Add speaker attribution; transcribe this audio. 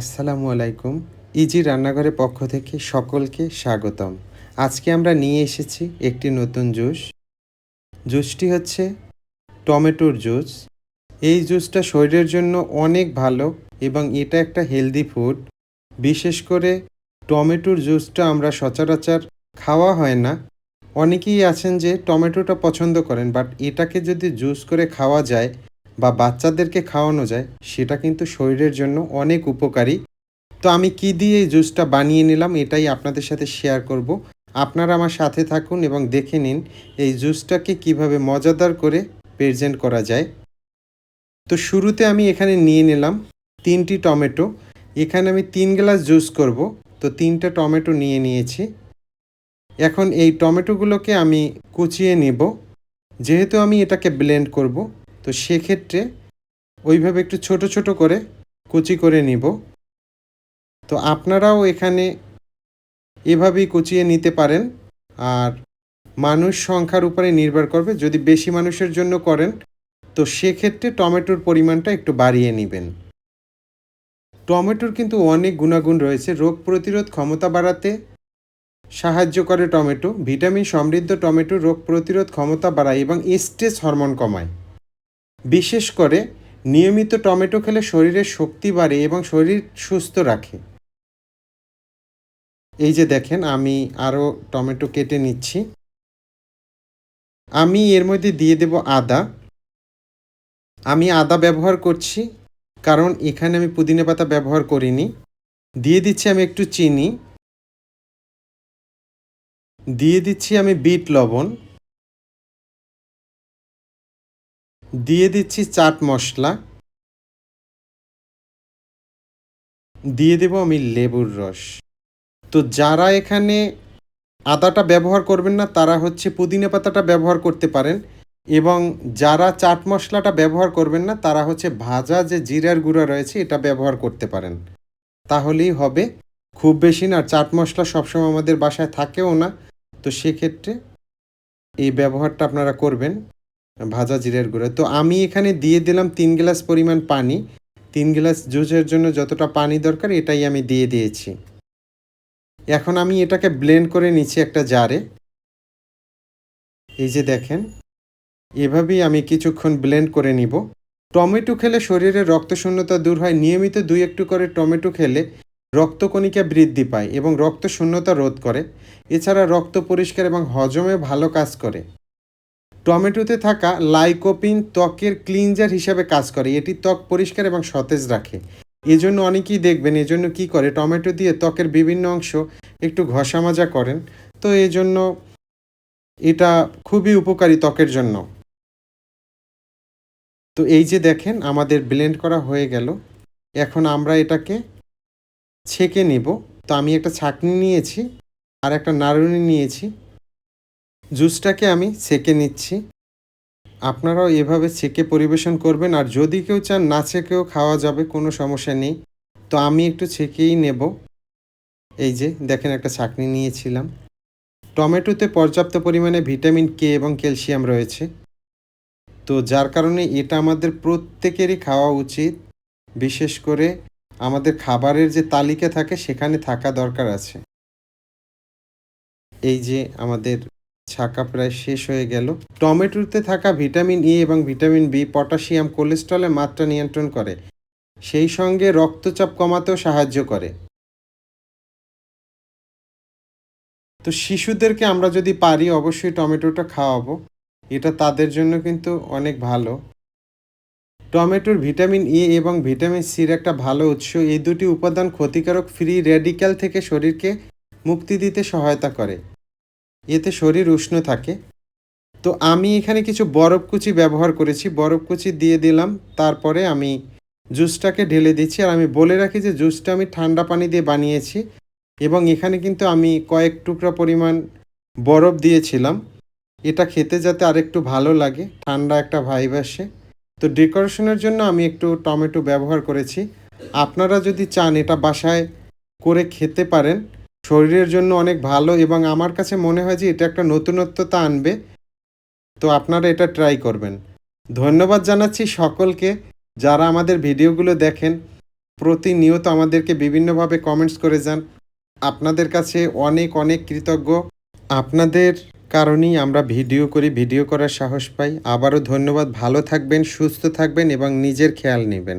Speaker 1: আসসালামু আলাইকুম। ইজি রান্নাঘরের পক্ষ থেকে সকলকে স্বাগতম। আজকে আমরা নিয়ে এসেছি একটি নতুন জুস। জুসটি হচ্ছে টমেটোর জুস। এই জুসটা শরীরের জন্য অনেক ভালো এবং এটা একটা হেলদি ফুড। বিশেষ করে টমেটোর জুসটা আমরা সচরাচর খাওয়া হয় না। অনেকেই আছেন যে টমেটোটা পছন্দ করেন, বাট এটাকে যদি জুস করে খাওয়া যায় বা বাচ্চাদেরকে খাওয়ানো যায়, সেটা কিন্তু শরীরের জন্য অনেক উপকারী। তো আমি কি দিয়ে এই জুসটা বানিয়ে নিলাম এটাই আপনাদের সাথে শেয়ার করব। আপনারা আমার সাথে থাকুন এবং দেখে নিন এই জুসটাকে কীভাবে মজাদার করে প্রেজেন্ট করা যায়। তো শুরুতে আমি এখানে নিয়ে নিলাম তিনটি টমেটো। এখানে আমি তিন গ্লাস জুস করব। তো তিনটা টমেটো নিয়ে নিয়েছি। এখন এই টমেটোগুলোকে আমি কুচিয়ে নেব। যেহেতু আমি এটাকে ব্লেন্ড করব তো সেক্ষেত্রে ওইভাবে একটু ছোট ছোট করে কুচি করে নিব। তো আপনারাও এখানে এভাবেই কুচিয়ে নিতে পারেন। আর মানুষ সংখ্যার উপরে নির্ভর করবে। যদি বেশি মানুষের জন্য করেন, তো সেক্ষেত্রে টমেটোর পরিমাণটা একটু বাড়িয়ে নেবেন। টমেটোর কিন্তু অনেক গুণাগুণ রয়েছে। রোগ প্রতিরোধ ক্ষমতা বাড়াতে সাহায্য করে টমেটো। ভিটামিন সমৃদ্ধ টমেটো রোগ প্রতিরোধ ক্ষমতা বাড়ায় এবং স্ট্রেস হরমোন কমায়। বিশেষ করে নিয়মিত টমেটো খেলে শরীরের শক্তি বাড়ে এবং শরীর সুস্থ রাখে। এই যে দেখেন, আমি আরও টমেটো কেটে নিচ্ছি। আমি এর মধ্যে দিয়ে দেব আদা। আমি আদা ব্যবহার করছি, কারণ এখানে আমি পুদিনা পাতা ব্যবহার করিনি। দিয়ে দিচ্ছি আমি একটু চিনি। দিয়ে দিচ্ছি আমি বিট লবণ। দিয়ে দিচ্ছি চাট মশলা। দিয়ে দেব আমি লেবুর রস। তো যারা এখানে আদাটা ব্যবহার করবেন না, তারা হচ্ছে পুদিনা পাতাটা ব্যবহার করতে পারেন এবং যারা চাট মশলাটা ব্যবহার করবেন না, তারা হচ্ছে ভাজা যে জিরার গুঁড়া রয়েছে, এটা ব্যবহার করতে পারেন। তাহলেই হবে। খুব বেশি না, আর চাট মশলা সবসময় আমাদের বাসায় থাকেও না। তো সেক্ষেত্রে এই ব্যবহারটা আপনারা করবেন। ভাজা জিরের গুঁড়ো। তো আমি এখানে দিয়ে দিলাম তিন গ্লাস পরিমাণ পানি। তিন গ্লাস জুসের জন্য যতটা পানি দরকার, এটাই আমি দিয়ে দিয়েছি। এখন আমি এটাকে ব্লেন্ড করে নিচ্ছি একটা জারে এই যে দেখেন, এভাবেই আমি কিছুক্ষণ ব্লেন্ড করে নিব। টমেটো খেলে শরীরে রক্তশূন্যতা দূর হয়। নিয়মিত দুই একটু করে টমেটো খেলে রক্তকণিকা বৃদ্ধি পায় এবং রক্ত শূন্যতা রোধ করে। এছাড়া রক্ত পরিষ্কার এবং হজমে ভালো কাজ করে। টমেটোতে থাকা লাইকোপিন ত্বকের ক্লিনজার হিসাবে কাজ করে। এটি ত্বক পরিষ্কার এবং সতেজ রাখে। এজন্য অনেকেই দেখবেন, এজন্য কি করে? টমেটো দিয়ে ত্বকের বিভিন্ন অংশ একটু ঘষা মাজা করেন। তো এজন্য এটা খুবই উপকারী ত্বকের জন্য। তো এই যে দেখেন, আমাদের ব্লেন্ড করা হয়ে গেল। এখন আমরা এটাকে ছেঁকে নিব। তো আমি একটা ছাঁকনি নিয়েছি আর একটা নাড়ুনি নিয়েছি। জুসটাকে আমি ছেঁকে নিচ্ছি। আপনারাও এভাবে ছেঁকে পরিবেশন করবেন আর যদি কেউ চান না ছেঁকেও খাওয়া যাবে, কোনো সমস্যা নেই। তো আমি একটু ছেঁকেই নেব। এই যে, দেখেন একটা ছাঁকনি নিয়েছিলাম। টমেটোতে পর্যাপ্ত পরিমাণে ভিটামিন কে এবং ক্যালসিয়াম রয়েছে। তো যার কারণে এটা আমাদের প্রত্যেকেরই খাওয়া উচিত। বিশেষ করে আমাদের খাবারের যে তালিকা থাকে, সেখানে থাকা দরকার আছে। এই যে, আমাদের ছাকা প্রায় শেষ হয়ে গেল। টমেটোতে থাকা ভিটামিন ই এবং ভিটামিন বি পটাশিয়াম কোলেস্ট্রলের মাত্রা নিয়ন্ত্রণ করে। সেই সঙ্গে রক্তচাপ কমাতেও সাহায্য করে। তো শিশুদেরকে আমরা যদি পারি, অবশ্যই টমেটোটা খাওয়াবো। এটা তাদের জন্য কিন্তু অনেক ভালো। টমেটোর ভিটামিন ই এবং ভিটামিন সির একটা ভালো উৎস। এই দুটি উপাদান ক্ষতিকারক ফ্রি রেডিক্যাল থেকে শরীরকে মুক্তি দিতে সহায়তা করে। এতে শরীর উষ্ণ থাকে। তো আমি এখানে কিছু বরফ কুচি ব্যবহার করেছি। বরফ কুচি দিয়ে দিলাম, তারপরে আমি জুসটাকে ঢেলে দিচ্ছি। আর আমি বলে রাখি যে জুসটা আমি ঠান্ডা পানি দিয়ে বানিয়েছি এবং এখানে কিন্তু আমি কয়েক টুকরা পরিমাণ বরফ দিয়েছিলাম। এটা খেতে যাতে আরেকটু ভালো লাগে, ঠান্ডা একটা ভাইব আসে। তো ডেকোরেশনের জন্য আমি একটু টমেটো ব্যবহার করেছি। আপনারা যদি চান এটা বাসায় করে খেতে পারেন শরীরের জন্য অনেক ভালো এবং আমার কাছে মনে হয় যে এটা একটা নতুনত্বতা আনবে। তো আপনারা এটা ট্রাই করবেন। ধন্যবাদ জানাচ্ছি সকলকে যারা আমাদের ভিডিওগুলো দেখেন। প্রতিনিয়ত আমাদেরকে বিভিন্নভাবে কমেন্টস করে যান। আপনাদের কাছে অনেক অনেক কৃতজ্ঞ। আপনাদের কারণেই আমরা ভিডিও করি, ভিডিও করার সাহস পাই। আবারও ধন্যবাদ। ভালো থাকবেন, সুস্থ থাকবেন এবং নিজের খেয়াল নেবেন।